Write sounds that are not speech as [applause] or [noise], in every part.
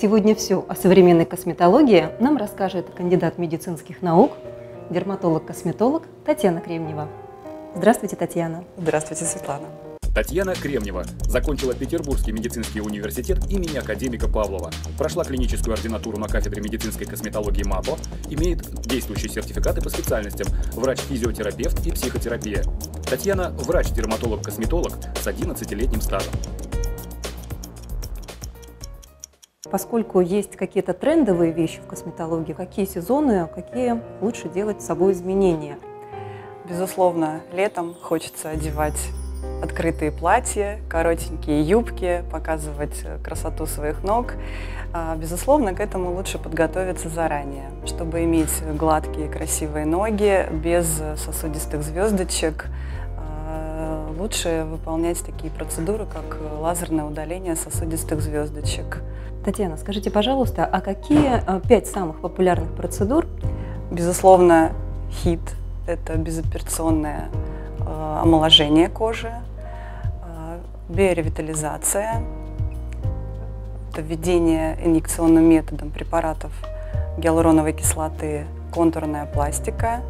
Сегодня все о современной косметологии нам расскажет кандидат медицинских наук, дерматолог-косметолог Татьяна Кремнева. Здравствуйте, Татьяна. Здравствуйте, Светлана. Татьяна Кремнева закончила Петербургский медицинский университет имени академика Павлова, прошла клиническую ординатуру на кафедре медицинской косметологии МАПО, имеет действующие сертификаты по специальностям врач-физиотерапевт и психотерапия. Татьяна – врач-дерматолог-косметолог с 11-летним стажем. Поскольку есть какие-то трендовые вещи в косметологии, какие сезоны, какие лучше делать с собой изменения? Безусловно, летом хочется одевать открытые платья, коротенькие юбки, показывать красоту своих ног. А, безусловно, к этому лучше подготовиться заранее, чтобы иметь гладкие красивые ноги без сосудистых звездочек. А, лучше выполнять такие процедуры, как лазерное удаление сосудистых звездочек. Татьяна, скажите, пожалуйста, а какие а, пять самых популярных процедур? Безусловно, хит – это безоперационное э, омоложение кожи, э, биоревитализация, это введение инъекционным методом препаратов гиалуроновой кислоты, контурная пластика,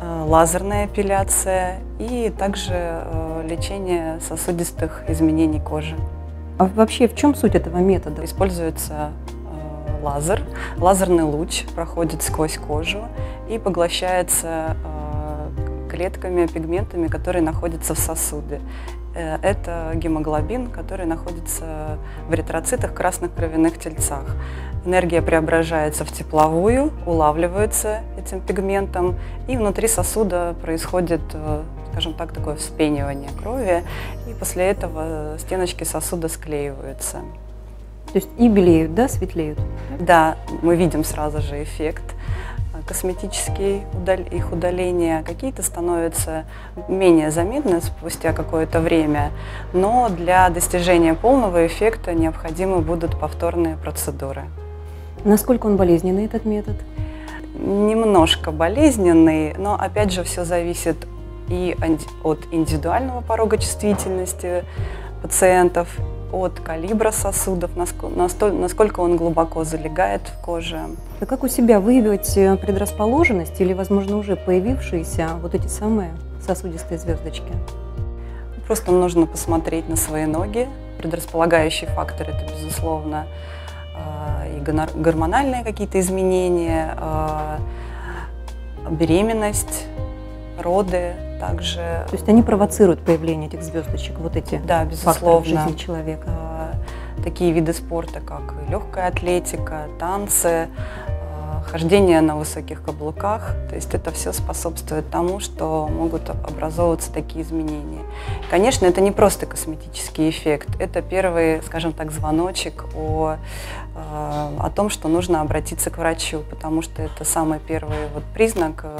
э, лазерная эпиляция и также э, лечение сосудистых изменений кожи. А вообще в чем суть этого метода? Используется э, лазер. Лазерный луч проходит сквозь кожу и поглощается э, клетками, пигментами, которые находятся в сосуде. Э, это гемоглобин, который находится в эритроцитах, красных кровяных тельцах. Энергия преображается в тепловую, улавливается этим пигментом, и внутри сосуда происходит э, скажем так, такое вспенивание крови, и после этого стеночки сосуда склеиваются. То есть и белеют, да, светлеют? Да, мы видим сразу же эффект косметический их удаления, какие-то становятся менее заметны спустя какое-то время, но для достижения полного эффекта необходимы будут повторные процедуры. Насколько он болезненный, этот метод? Немножко болезненный, но опять же все зависит и от индивидуального порога чувствительности пациентов, от калибра сосудов, насколько он глубоко залегает в коже. А как у себя выявить э, предрасположенность или, возможно, уже появившиеся вот эти самые сосудистые звездочки? Просто нужно посмотреть на свои ноги. Предрасполагающий фактор – это, безусловно, а, и гормональные какие-то изменения, а, беременность, роды, также... То есть они провоцируют появление этих звездочек, вот эти да, безусловно. в жизни человека? А, такие виды спорта, как легкая атлетика, танцы, хождение на высоких каблуках. То есть это все способствует тому, что могут образовываться такие изменения. Конечно, это не просто косметический эффект, это первый, скажем так, звоночек о, э, о том, что нужно обратиться к врачу, потому что это самый первый вот признак э,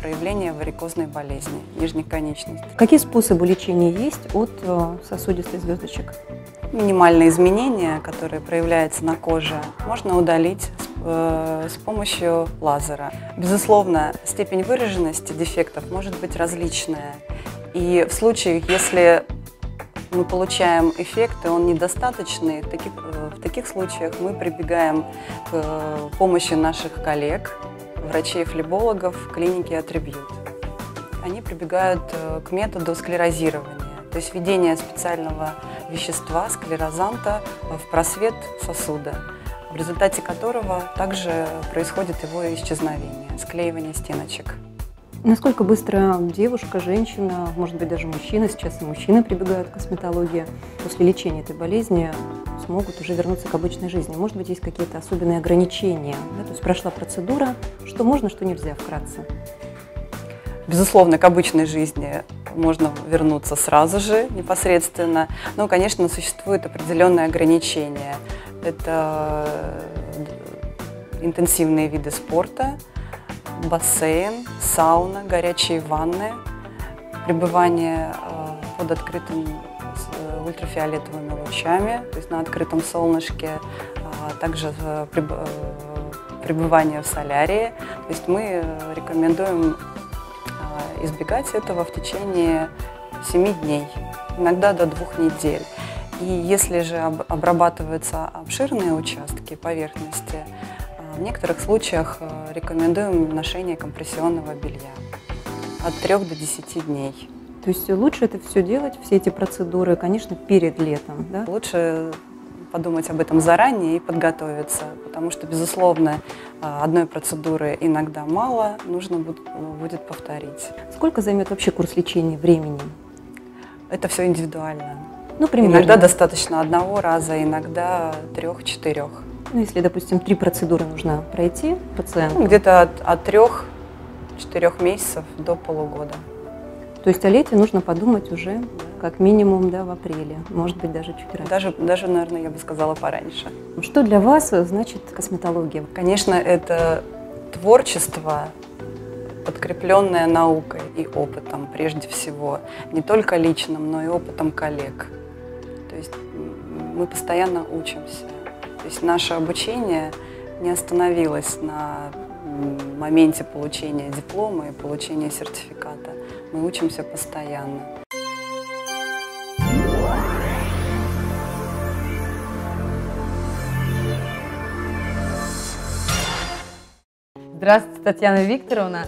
проявления варикозной болезни нижней конечности. Какие способы лечения есть от э, сосудистой звездочек? Минимальные изменения, которые проявляются на коже, можно удалить с с помощью лазера. Безусловно, степень выраженности дефектов может быть различная. И в случаях, если мы получаем эффект, и он недостаточный, в таких, э, в таких случаях мы прибегаем к э, помощи наших коллег, врачей-флебологов клинике Attribute. Они прибегают к методу склерозирования, то есть введение специального вещества, склерозанта, в просвет сосуда в результате которого также происходит его исчезновение, склеивание стеночек. Насколько быстро девушка, женщина, может быть даже мужчина, сейчас и мужчины прибегают к косметологии, после лечения этой болезни смогут уже вернуться к обычной жизни? Может быть, есть какие-то особенные ограничения? Да? То есть прошла процедура, что можно, что нельзя вкратце? Безусловно, к обычной жизни можно вернуться сразу же, непосредственно. Но, конечно, существуют определенные ограничения. Это э, интенсивные виды спорта, бассейн, сауна, горячие ванны, пребывание э, под открытым э, ультрафиолетовыми лучами, то есть на открытом солнышке, а также пребывание в солярии. То есть мы рекомендуем избегать этого в течение 7 дней, иногда до двух недель. И если же обрабатываются обширные участки поверхности, э, в некоторых случаях э, рекомендуем ношение компрессионного белья от 3 до 10 дней. То есть лучше это все делать, все эти процедуры, конечно, перед летом, да? Лучше подумать об этом заранее и подготовиться, потому что, безусловно, а, одной процедуры иногда мало, нужно будет повторить. Сколько займет вообще курс лечения времени? Это все индивидуально. Ну, примерно. Иногда достаточно одного раза, иногда трех-четырех. Ну, если, допустим, три процедуры нужно пройти пациенту? Ну, где-то от, от трех-четырех месяцев до полугода. То есть о лете нужно подумать уже как минимум да, в апреле, может быть, даже чуть раньше. Даже, даже, наверное, я бы сказала пораньше. Что для вас значит косметология? Конечно, это творчество, подкрепленное наукой и опытом прежде всего, не только личным, но и опытом коллег. Мы постоянно учимся. То есть наше обучение не остановилось на моменте получения диплома и получения сертификата. Мы учимся постоянно. Здравствуйте, Татьяна Викторовна.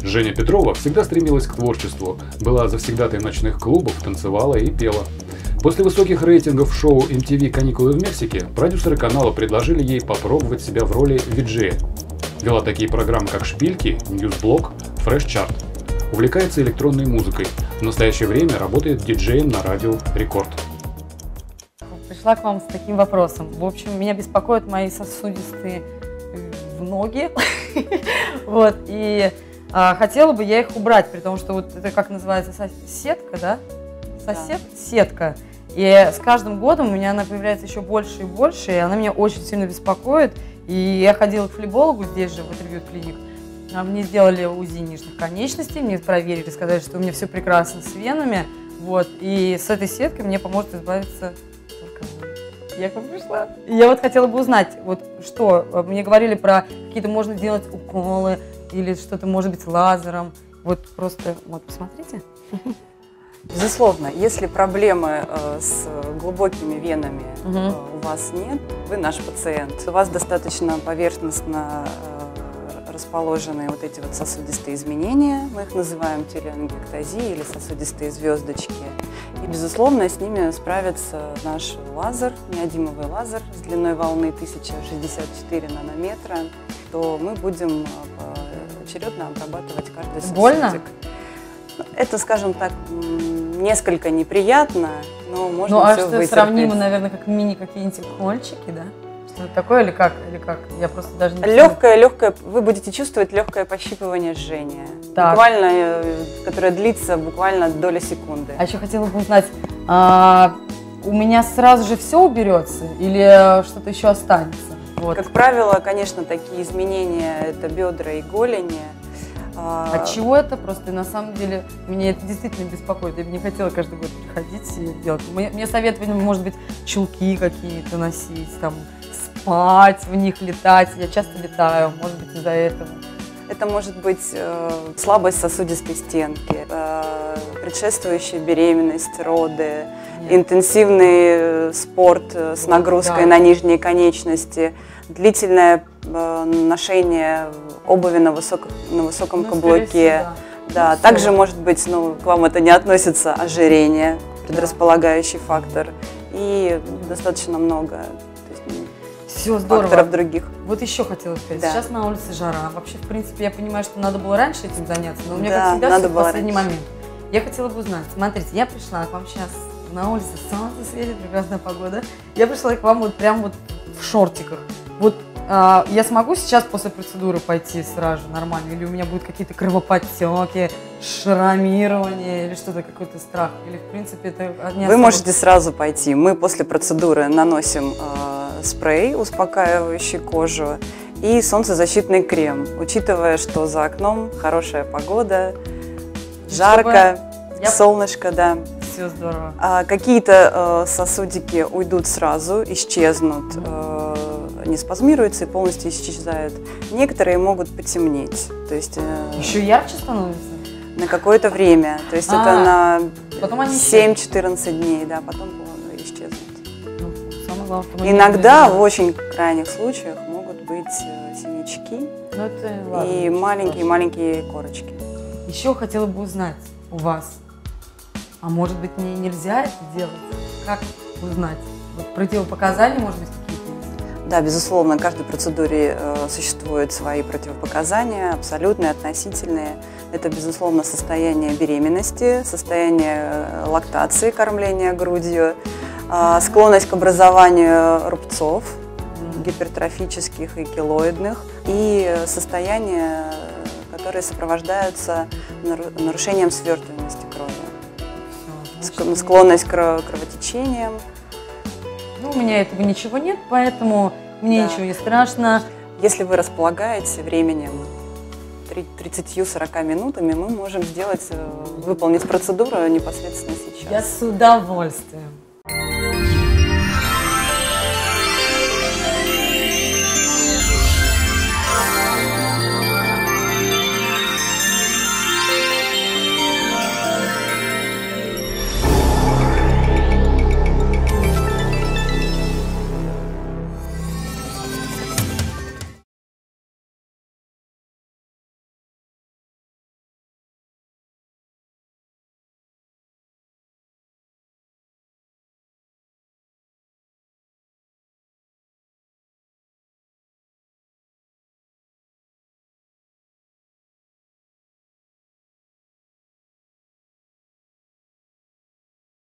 Женя Петрова всегда стремилась к творчеству, была завсегдатой ночных клубов, танцевала и пела. После высоких рейтингов шоу MTV «Каникулы в Мексике» продюсеры канала предложили ей попробовать себя в роли виджея. Вела такие программы, как «Шпильки», «Ньюсблок», «Фрэш Чарт». Увлекается электронной музыкой. В настоящее время работает диджеем на радио «Рекорд». Пришла к вам с таким вопросом. В общем, меня беспокоят мои сосудистые э, в ноги. [laughs] Вот, и а, хотела бы я их убрать, при том, что вот это как называется, сетка, да? Сосед? Сетка. И с каждым годом у меня она появляется еще больше и больше, и она меня очень сильно беспокоит. И я ходила к флебологу здесь же, в интервью клиник. А мне сделали УЗИ нижних конечностей, мне проверили, сказали, что у меня все прекрасно с венами. Вот, и с этой сеткой мне поможет избавиться я к вам пришла. Я вот хотела бы узнать, вот что, мне говорили про какие-то можно делать уколы или что-то может быть лазером. Вот просто, вот посмотрите. Безусловно, если проблемы э, с глубокими венами угу. э, у вас нет, вы наш пациент, у вас достаточно поверхностно э, расположены вот эти вот сосудистые изменения, мы их называем телеангиэктазией или сосудистые звездочки. И, безусловно, с ними справится наш лазер, неодимовый лазер с длиной волны 1064 нанометра, то мы будем э, очередно обрабатывать каждый сосудик. Больно? Это, скажем так, несколько неприятно, но можно Ну, а все что вытерпеть. сравнимо, наверное, как мини какие-нибудь укольчики, да? Что-то такое или как? Или как? Я просто даже не Легкое, легкое, вы будете чувствовать легкое пощипывание жжения. Так. Буквально, э, которое длится буквально доля секунды. А еще хотела бы узнать, а, у меня сразу же все уберется или что-то еще останется? Вот. Как правило, конечно, такие изменения это бедра и голени. А, От чего это? Просто на самом деле меня это действительно беспокоит. Я бы не хотела каждый год приходить и делать. Мне, мне советовали, может быть, чулки какие-то носить, там, спать в них, летать. Я часто летаю, может быть, из-за этого. Это может быть э, слабость сосудистой стенки, э, предшествующая беременность, роды, Нет. интенсивный э, спорт э, с нагрузкой да. на нижние конечности, длительное э, ношение обуви на, высок, на высоком ну, каблуке. Всего, да, ну, также может быть, ну, к вам это не относится, ожирение, предрасполагающий да. фактор. И достаточно много все здорово. факторов других. Вот еще хотела сказать, да. сейчас на улице жара. Вообще, в принципе, я понимаю, что надо было раньше этим заняться, но у меня, да, как всегда, надо все в последний раньше. момент. Я хотела бы узнать, смотрите, я пришла к вам сейчас на улице, солнце светит, прекрасная погода. Я пришла к вам вот прям вот в шортиках. Вот а, я смогу сейчас после процедуры пойти сразу нормально? Или у меня будут какие-то кровоподтеки, шрамирование или что-то, какой-то страх? Или, в принципе, это не Вы можете сразу пойти. Мы после процедуры наносим э, спрей, успокаивающий кожу, и солнцезащитный крем, учитывая, что за окном хорошая погода, жарко, я... солнышко, да. Все здорово. А, какие-то э, сосудики уйдут сразу, исчезнут. Э, не спазмируются и полностью исчезают. Некоторые могут потемнеть. То есть, э, Еще ярче становится? На какое-то время. То есть А, это на потом они 7-14 дней, да, потом не Иногда, в очень крайних случаях, могут быть э, синячки Ну, и маленькие-маленькие корочки. Еще хотела бы узнать у вас, а может быть мне нельзя это делать? Как узнать? Вот противопоказания, может быть, какие-то есть? Да, безусловно, каждой процедуре э, существуют свои противопоказания, абсолютные, относительные. Это, безусловно, состояние беременности, состояние э, лактации, кормления грудью, склонность к образованию рубцов гипертрофических и килоидных и состояния, которые сопровождаются нару- нарушением свертываемости крови, склонность к кро- кровотечениям. Ну, у меня этого ничего нет, поэтому мне Да. ничего не страшно. Если вы располагаете временем три- 30-40 минутами, мы можем сделать, э, выполнить процедуру непосредственно Я сейчас. с удовольствием.